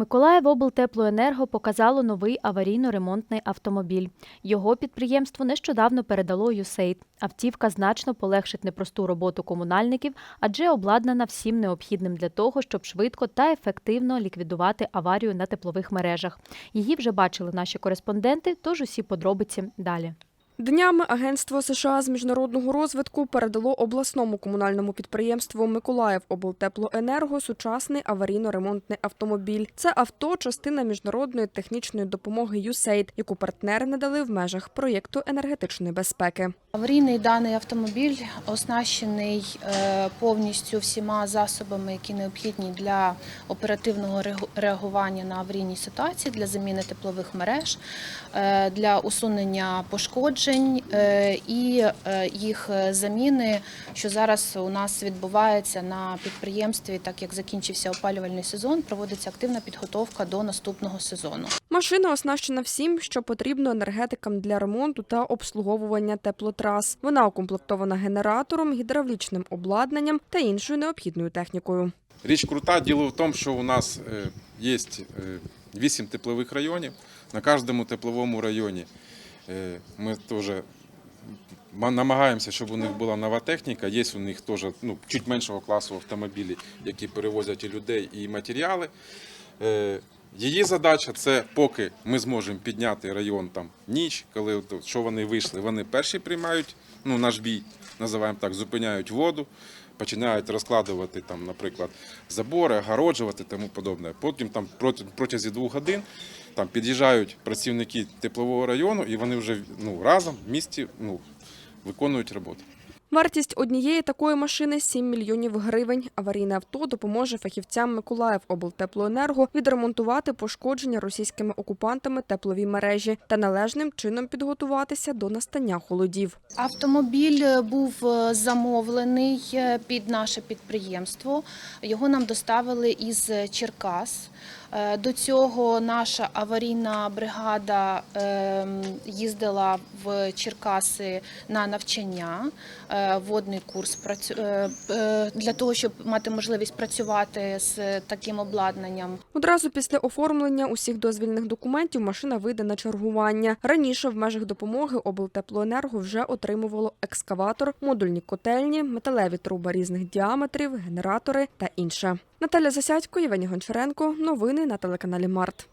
Миколаїв облтеплоенерго показало новий аварійно-ремонтний автомобіль. Його підприємство нещодавно передало USAID. Автівка значно полегшить непросту роботу комунальників, адже обладнана всім необхідним для того, щоб швидко та ефективно ліквідувати аварію на теплових мережах. Її вже бачили наші кореспонденти, тож усі подробиці далі. Днями Агентство США з міжнародного розвитку передало обласному комунальному підприємству Миколаїв облтеплоенерго сучасний аварійно-ремонтний автомобіль. Це авто частина міжнародної технічної допомоги USAID, яку партнери надали в межах проєкту енергетичної безпеки. Аварійний даний автомобіль оснащений е, повністю всіма засобами, які необхідні для оперативного реагування на аварійні ситуації, для заміни теплових мереж, е, для усунення пошкоджень е, і їх заміни, що зараз у нас відбувається на підприємстві, так як закінчився опалювальний сезон, проводиться активна підготовка до наступного сезону. Машина оснащена всім, що потрібно енергетикам для ремонту та обслуговування теплотрас. Вона укомплектована генератором, гідравлічним обладнанням та іншою необхідною технікою. Річ крута. Діло в тому, що у нас е, є 8 теплових районів. На кожному тепловому районі е, ми теж намагаємося, щоб у них була нова техніка. Є у них теж ну, чуть меншого класу автомобілі, які перевозять і людей, і матеріали. Її задача це поки ми зможемо підняти район там ніч, коли що вони вийшли, вони перші приймають ну, наш бій, називаємо так, зупиняють воду, починають розкладувати там, наприклад, забори, огороджувати тому подобне. Потім там протязі двох годин там під'їжджають працівники теплового району, і вони вже ну, разом в місті ну, виконують роботу. Вартість однієї такої машини 7 мільйонів гривень. Аварійне авто допоможе фахівцям Миколаїв облтеплоенерго відремонтувати пошкодження російськими окупантами теплові мережі та належним чином підготуватися до настання холодів. Автомобіль е, був е, замовлений е, під наше підприємство. Його нам доставили із Черкас. Е, До цього наша аварійна бригада ем, їздила в Черкаси на навчання, е, водний курс е, для того, щоб мати можливість працювати з таким обладнанням. Одразу після оформлення усіх дозвільних документів машина вийде на чергування. Раніше в межах допомоги облтеплоенерго вже отримувало екскаватор, модульні котельні, металеві труби різних діаметрів, генератори та інше. Наталя Засядько, Євгеній Гончаренко. Новини на телеканалі Март.